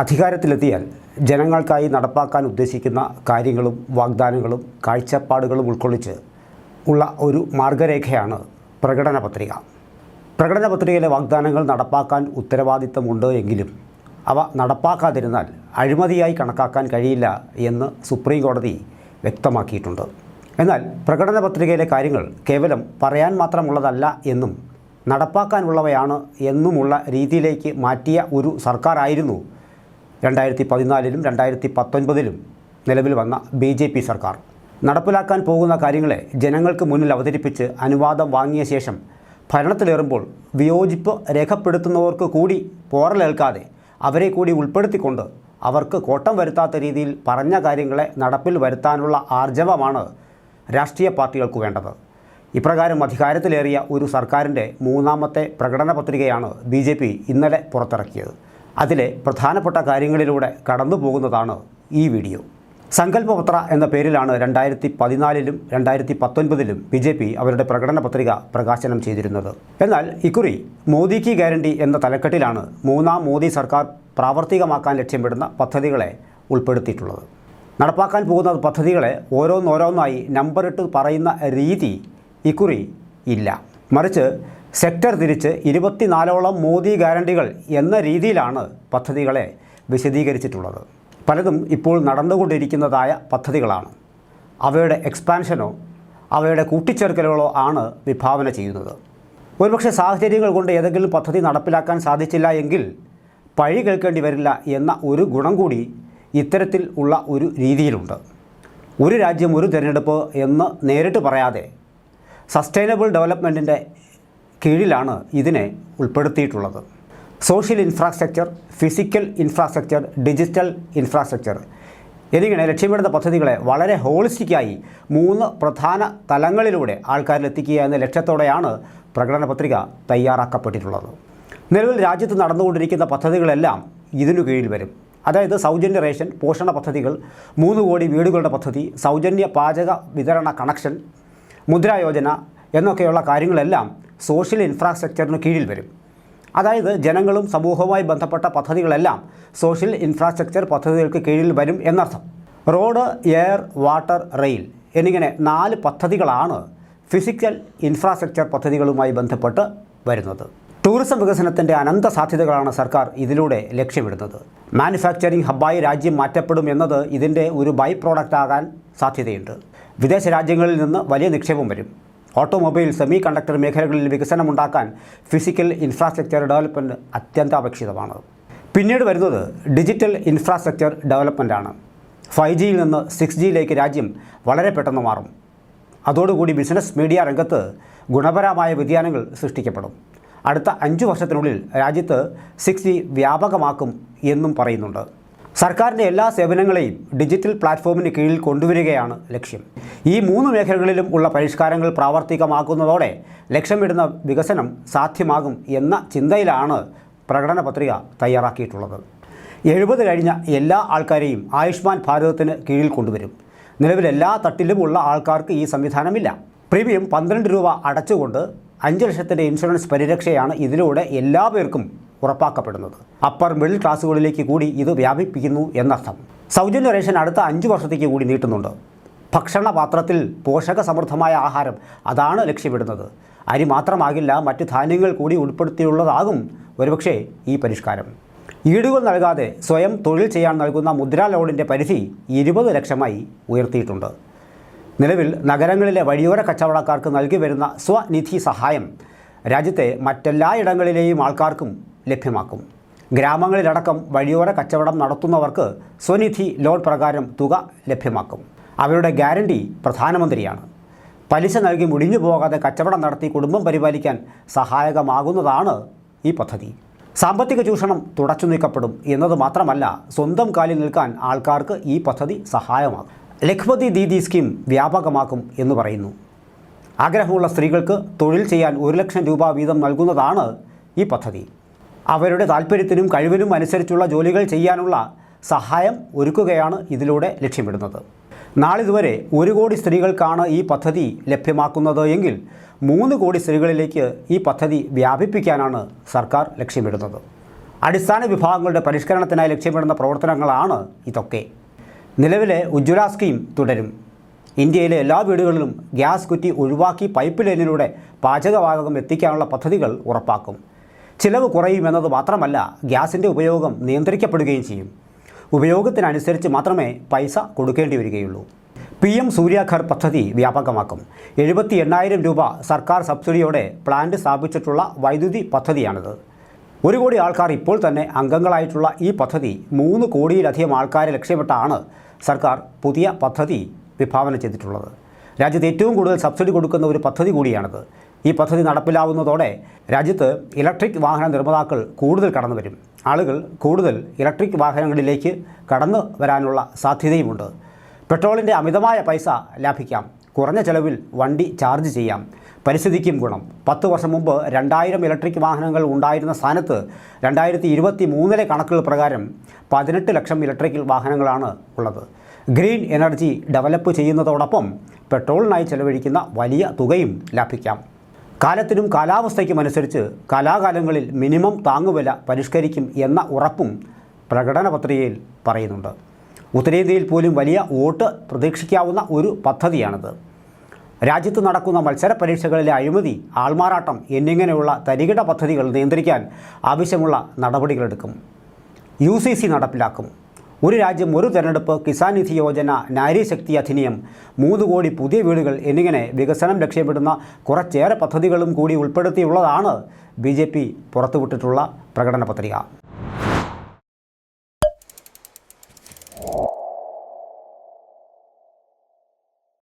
അധികാരത്തിലെത്തിയാൽ ജനങ്ങൾക്കായി നടപ്പാക്കാൻ ഉദ്ദേശിക്കുന്ന കാര്യങ്ങളും വാഗ്ദാനങ്ങളും കാഴ്ചപ്പാടുകളും ഉൾക്കൊള്ളിച്ച് ഉള്ള ഒരു മാർഗരേഖയാണ് പ്രകടന പത്രിക. പ്രകടന പത്രികയിലെ വാഗ്ദാനങ്ങൾ നടപ്പാക്കാൻ ഉത്തരവാദിത്തമുണ്ട് എങ്കിലും അവ നടപ്പാക്കാതിരുന്നാൽ അഴിമതിയായി കണക്കാക്കാൻ കഴിയില്ല എന്ന് സുപ്രീം കോടതി വ്യക്തമാക്കിയിട്ടുണ്ട്. എന്നാൽ പ്രകടന പത്രികയിലെ കാര്യങ്ങൾ കേവലം പറയാൻ മാത്രമുള്ളതല്ല എന്നും നടപ്പാക്കാനുള്ളവയാണ് എന്നുമുള്ള രീതിയിലേക്ക് മാറ്റിയ ഒരു സർക്കാരായിരുന്നു രണ്ടായിരത്തി പതിനാലിലും രണ്ടായിരത്തി പത്തൊൻപതിലും നിലവിൽ വന്ന ബി ജെ പി സർക്കാർ. നടപ്പിലാക്കാൻ പോകുന്ന കാര്യങ്ങളെ ജനങ്ങൾക്ക് മുന്നിൽ അവതരിപ്പിച്ച് അനുവാദം വാങ്ങിയ ശേഷം ഭരണത്തിലേറുമ്പോൾ വിയോജിപ്പ് രേഖപ്പെടുത്തുന്നവർക്ക് കൂടി പോറലേൽക്കാതെ അവരെ കൂടി ഉൾപ്പെടുത്തിക്കൊണ്ട് അവർക്ക് കോട്ടം വരുത്താത്ത രീതിയിൽ പറഞ്ഞ കാര്യങ്ങളെ നടപ്പിൽ വരുത്താനുള്ള ആർജവമാണ് രാഷ്ട്രീയ പാർട്ടികൾക്ക് വേണ്ടത്. ഇപ്രകാരം അധികാരത്തിലേറിയ ഒരു സർക്കാരിന്റെ മൂന്നാമത്തെ പ്രകടന പത്രികയാണ് ബി ഇന്നലെ പുറത്തിറക്കിയത്. അതിലെ പ്രധാനപ്പെട്ട കാര്യങ്ങളിലൂടെ കടന്നു പോകുന്നതാണ് ഈ വീഡിയോ. സങ്കല്പപത്ര എന്ന പേരിലാണ് രണ്ടായിരത്തി പതിനാലിലും രണ്ടായിരത്തി പത്തൊൻപതിലും ബി ജെ പി അവരുടെ പ്രകടന പത്രിക പ്രകാശനം ചെയ്തിരുന്നത്. എന്നാൽ ഇക്കുറി മോദി കി ഗ്യാരണ്ടി എന്ന തലക്കെട്ടിലാണ് മൂന്നാം മോദി സർക്കാർ പ്രാവർത്തികമാക്കാൻ ലക്ഷ്യമിടുന്ന പദ്ധതികളെ ഉൾപ്പെടുത്തിയിട്ടുള്ളത്. നടപ്പാക്കാൻ പോകുന്ന പദ്ധതികളെ ഓരോന്നോരോന്നായി നമ്പറിട്ട് പറയുന്ന രീതി ഇക്കുറി ഇല്ല. മറിച്ച് സെക്ടർ തിരിച്ച് ഇരുപത്തിനാലോളം മോദി ഗ്യാരണ്ടികൾ എന്ന രീതിയിലാണ് പദ്ധതികളെ വിശദീകരിച്ചിട്ടുള്ളത്. പലതും ഇപ്പോൾ നടന്നുകൊണ്ടിരിക്കുന്നതായ പദ്ധതികളാണ്. അവയുടെ എക്സ്പാൻഷനോ അവയുടെ കൂട്ടിച്ചേർക്കലുകളോ ആണ് വിഭാവന ചെയ്യുന്നത്. ഒരുപക്ഷെ സാഹചര്യങ്ങൾ കൊണ്ട് ഏതെങ്കിലും പദ്ധതി നടപ്പിലാക്കാൻ സാധിച്ചില്ല എങ്കിൽ പഴി കേൾക്കേണ്ടി വരില്ല എന്ന ഒരു ഗുണം കൂടി ഇത്തരത്തിൽ ഉള്ള ഒരു രീതിയിലുണ്ട്. ഒരു രാജ്യം ഒരു തിരഞ്ഞെടുപ്പ് എന്ന് നേരിട്ട് പറയാതെ സസ്റ്റൈനബിൾ ഡെവലപ്മെന്റിന്റെ കീഴിലാണ് ഇതിനെ ഉൾപ്പെടുത്തിയിട്ടുള്ളത്. Social infrastructure physical infrastructure digital infrastructure എന്നിങ്ങനെ ലക്ഷ്യമിടുന്ന പദ്ധതികളെ വളരെ ഹോളിസ്റ്റിക്കായി മൂന്ന് പ്രധാന തലങ്ങളിലൂടെ ആൾക്കാരിലെത്തിക്കുക എന്ന ലക്ഷ്യത്തോടെയാണ് പ്രകടന പത്രിക തയ്യാറാക്കപ്പെട്ടിട്ടുള്ളത്. നിലവിൽ രാജ്യത്ത് നടന്നുകൊണ്ടിരിക്കുന്ന പദ്ധതികളെല്ലാം ഇതിനു കീഴിൽ വരും. അതായത് സൗജന്യ റേഷൻ പോഷണ പദ്ധതികൾ മൂന്ന് കോടി വീടുകളുടെ പദ്ധതി സൗജന്യ പാചക വിതരണ കണക്ഷൻ മുദ്രാ യോജന എന്നൊക്കെയുള്ള കാര്യങ്ങളെല്ലാം സോഷ്യൽ ഇൻഫ്രാസ്ട്രക്ചറിന് കീഴിൽ വരും. അതായത് ജനങ്ങളും സമൂഹവുമായി ബന്ധപ്പെട്ട പദ്ധതികളെല്ലാം സോഷ്യൽ ഇൻഫ്രാസ്ട്രക്ചർ പദ്ധതികൾക്ക് കീഴിൽ വരും എന്നർത്ഥം. റോഡ് എയർ വാട്ടർ റെയിൽ എന്നിങ്ങനെ നാല് പദ്ധതികളാണ് ഫിസിക്കൽ ഇൻഫ്രാസ്ട്രക്ചർ പദ്ധതികളുമായി ബന്ധപ്പെട്ട് വരുന്നത്. ടൂറിസം വികസനത്തിന്റെ അനന്ത സാധ്യതകളാണ് സർക്കാർ ഇതിലൂടെ ലക്ഷ്യമിടുന്നത്. മാനുഫാക്ചറിംഗ് ഹബ്ബായി രാജ്യം മാറ്റപ്പെടും എന്നത് ഇതിന്റെ ഒരു ബൈ പ്രോഡക്റ്റ് ആകാൻ സാധ്യതയുണ്ട്. വിദേശ രാജ്യങ്ങളിൽ നിന്ന് വലിയ നിക്ഷേപം വരും. ഓട്ടോമൊബൈൽ സെമി കണ്ടക്ടർ മേഖലകളിൽ വികസനമുണ്ടാക്കാൻ ഫിസിക്കൽ ഇൻഫ്രാസ്ട്രക്ചർ ഡെവലപ്മെന്റ് അത്യന്താപേക്ഷിതമാണ്. പിന്നീട് വരുന്നത് ഡിജിറ്റൽ ഇൻഫ്രാസ്ട്രക്ചർ ഡെവലപ്മെന്റാണ് ഫൈവ് ജിയിൽ നിന്ന് സിക്സ് ജിയിലേക്ക് രാജ്യം വളരെ പെട്ടെന്ന് മാറും. അതോടുകൂടി ബിസിനസ് മീഡിയ രംഗത്ത് ഗുണപരമായ വ്യതിയാനങ്ങൾ സൃഷ്ടിക്കപ്പെടും. അടുത്ത അഞ്ച് വർഷത്തിനുള്ളിൽ രാജ്യത്ത് സിക്സ് ജി വ്യാപകമാക്കും എന്നും പറയുന്നുണ്ട്. സർക്കാരിന്റെ എല്ലാ സേവനങ്ങളെയും ഡിജിറ്റൽ പ്ലാറ്റ്ഫോമിന് കീഴിൽ കൊണ്ടുവരികയാണ് ലക്ഷ്യം. ഈ മൂന്ന് മേഖലകളിലും ഉള്ള പരിഷ്കാരങ്ങൾ പ്രാവർത്തികമാക്കുന്നതോടെ ലക്ഷ്യമിടുന്ന വികസനം സാധ്യമാകും എന്ന ചിന്തയിലാണ് പ്രകടന പത്രിക തയ്യാറാക്കിയിട്ടുള്ളത്. എഴുപത് കഴിഞ്ഞ എല്ലാ ആൾക്കാരെയും ആയുഷ്മാൻ ഭാരതത്തിന് കീഴിൽ കൊണ്ടുവരും. നിലവിൽ എല്ലാ തട്ടിലുമുള്ള ആൾക്കാർക്ക് ഈ സംവിധാനമില്ല. പ്രീമിയം പന്ത്രണ്ട് രൂപ അടച്ചുകൊണ്ട് അഞ്ച് ലക്ഷത്തിന്റെ ഇൻഷുറൻസ് പരിരക്ഷയാണ് ഇതിലൂടെ എല്ലാ പേർക്കും ഉറപ്പാക്കപ്പെടുന്നത്. അപ്പർ മിഡിൽ ക്ലാസ്സുകളിലേക്ക് കൂടി ഇത് വ്യാപിപ്പിക്കുന്നു എന്നർത്ഥം. സൗജന്യ റേഷൻ അടുത്ത അഞ്ച് വർഷത്തേക്ക് കൂടി നീട്ടുന്നുണ്ട്. ഭക്ഷണ പാത്രത്തിൽ പോഷക സമൃദ്ധമായ ആഹാരം അതാണ് ലക്ഷ്യമിടുന്നത്. അരി മാത്രമാകില്ല മറ്റ് ധാന്യങ്ങൾ കൂടി ഉൾപ്പെടുത്തിയുള്ളതാകും ഒരുപക്ഷെ ഈ പരിഷ്കാരം. ഈടുകൾ നൽകാതെ സ്വയം തൊഴിൽ ചെയ്യാൻ നൽകുന്ന മുദ്രാ ലോണിന്റെ പരിധി ഇരുപത് ലക്ഷമായി ഉയർത്തിയിട്ടുണ്ട്. നിലവിൽ നഗരങ്ങളിലെ വഴിയോര കച്ചവടക്കാർക്ക് നൽകി വരുന്ന സ്വനിധി സഹായം രാജ്യത്തെ മറ്റെല്ലായിടങ്ങളിലെയും ആൾക്കാർക്കും ലഭ്യമാക്കും. ഗ്രാമങ്ങളിലടക്കം വഴിയോര കച്ചവടം നടത്തുന്നവർക്ക് സ്വനിധി ലോൺ പ്രകാരം തുക ലഭ്യമാക്കും. അവരുടെ ഗ്യാരണ്ടി പ്രധാനമന്ത്രിയാണ്. പലിശ നൽകി മുടിഞ്ഞു പോകാതെ കച്ചവടം നടത്തി കുടുംബം പരിപാലിക്കാൻ സഹായകമാകുന്നതാണ് ഈ പദ്ധതി. സാമ്പത്തിക ചൂഷണം തുടച്ചു നീക്കപ്പെടും എന്നത് മാത്രമല്ല സ്വന്തം കാലിൽ നിൽക്കാൻ ആൾക്കാർക്ക് ഈ പദ്ധതി സഹായമാകും. ലഖ്പതി ദീദി സ്കീം വ്യാപകമാക്കും എന്ന് പറയുന്നു. ആഗ്രഹമുള്ള സ്ത്രീകൾക്ക് തൊഴിൽ ചെയ്യാൻ ഒരു ലക്ഷം രൂപ വീതം നൽകുന്നതാണ് ഈ പദ്ധതി. അവരുടെ താല്പര്യത്തിനും കഴിവിനും അനുസരിച്ചുള്ള ജോലികൾ ചെയ്യാനുള്ള സഹായം ഒരുക്കുകയാണ് ഇതിലൂടെ ലക്ഷ്യമിടുന്നത്. നാളിതുവരെ ഒരു കോടി സ്ത്രീകൾക്കാണ് ഈ പദ്ധതി ലഭ്യമാക്കുന്നത് എങ്കിൽ മൂന്ന് കോടി സ്ത്രീകളിലേക്ക് ഈ പദ്ധതി വ്യാപിപ്പിക്കാനാണ് സർക്കാർ ലക്ഷ്യമിടുന്നത്. അടിസ്ഥാന വിഭാഗങ്ങളുടെ പരിഷ്കരണത്തിനായി ലക്ഷ്യമിടുന്ന പ്രവർത്തനങ്ങളാണ് ഇതൊക്കെ. നിലവിലെ ഉജ്ജ്വല സ്കീം തുടരും. ഇന്ത്യയിലെ എല്ലാ വീടുകളിലും ഗ്യാസ് കുറ്റി ഒഴിവാക്കി പൈപ്പ് ലൈനിലൂടെ പാചകവാതകം എത്തിക്കാനുള്ള പദ്ധതികൾ ഉറപ്പാക്കും. ചിലവ് കുറയുമെന്നത് മാത്രമല്ല ഗ്യാസിന്റെ ഉപയോഗം നിയന്ത്രിക്കപ്പെടുകയും ചെയ്യും. ഉപയോഗത്തിനനുസരിച്ച് മാത്രമേ പൈസ കൊടുക്കേണ്ടി വരികയുള്ളൂ. പി എം സൂര്യാഘർ പദ്ധതി വ്യാപകമാക്കും. എഴുപത്തി എണ്ണായിരം രൂപ സർക്കാർ സബ്സിഡിയോടെ പ്ലാന്റ് സ്ഥാപിച്ചിട്ടുള്ള വൈദ്യുതി പദ്ധതിയാണിത്. ഒരു കോടി ആൾക്കാർ ഇപ്പോൾ തന്നെ അംഗങ്ങളായിട്ടുള്ള ഈ പദ്ധതി മൂന്ന് കോടിയിലധികം ആൾക്കാരെ ലക്ഷ്യമിട്ടാണ് സർക്കാർ പുതിയ പദ്ധതി വിഭാവന ചെയ്തിട്ടുള്ളത്. രാജ്യത്ത് ഏറ്റവും കൂടുതൽ സബ്സിഡി കൊടുക്കുന്ന ഒരു പദ്ധതി കൂടിയാണിത്. ഈ പദ്ധതി നടപ്പിലാവുന്നതോടെ രാജ്യത്ത് ഇലക്ട്രിക് വാഹന നിർമ്മാതാക്കൾ കൂടുതൽ കടന്നു വരും. ആളുകൾ കൂടുതൽ ഇലക്ട്രിക് വാഹനങ്ങളിലേക്ക് കടന്നു വരാനുള്ള സാധ്യതയുമുണ്ട്. പെട്രോളിന്റെ അമിതമായ പൈസ ലാഭിക്കാം. കുറഞ്ഞ ചെലവിൽ വണ്ടി ചാർജ് ചെയ്യാം. പരിസ്ഥിതിക്കും ഗുണം. പത്ത് വർഷം മുമ്പ് രണ്ടായിരം ഇലക്ട്രിക് വാഹനങ്ങൾ ഉണ്ടായിരുന്ന സ്ഥാനത്ത് രണ്ടായിരത്തി ഇരുപത്തി മൂന്നിലെ കണക്കുകൾ പ്രകാരം പതിനെട്ട് ലക്ഷം ഇലക്ട്രിക് വാഹനങ്ങളാണ് ഉള്ളത്. ഗ്രീൻ എനർജി ഡെവലപ്പ് ചെയ്യുന്നതോടൊപ്പം പെട്രോളിനായി ചെലവഴിക്കുന്ന വലിയ തുകയും ലാഭിക്കാം. കാലത്തിനും കാലാവസ്ഥയ്ക്കും അനുസരിച്ച് കലാകാലങ്ങളിൽ മിനിമം താങ്ങുവില പരിഷ്കരിക്കും എന്ന ഉറപ്പും പ്രകടന പത്രികയിൽ പറയുന്നുണ്ട്. ഉത്തരേന്ത്യയിൽ പോലും വലിയ വോട്ട് പ്രതീക്ഷിക്കാവുന്ന ഒരു പദ്ധതിയാണിത്. രാജ്യത്ത് നടക്കുന്ന മത്സര പരീക്ഷകളിലെ അഴിമതി ആൾമാറാട്ടം എന്നിങ്ങനെയുള്ള തരികിട പദ്ധതികൾ നിയന്ത്രിക്കാൻ ആവശ്യമുള്ള നടപടികളെടുക്കും. യു സി സി നടപ്പിലാക്കും. ഒരു രാജ്യം ഒരു തെരഞ്ഞെടുപ്പ് കിസാൻ നിധി യോജന നാരി ശക്തി അധിനിയം മൂന്ന് കോടി പുതിയ വീടുകൾ എന്നിങ്ങനെ വികസനം ലക്ഷ്യപ്പെടുന്ന കുറച്ചേറെ പദ്ധതികളും കൂടി ഉൾപ്പെടുത്തിയുള്ളതാണ് ബി ജെ പി പുറത്തുവിട്ടിട്ടുള്ള പ്രകടന പത്രിക.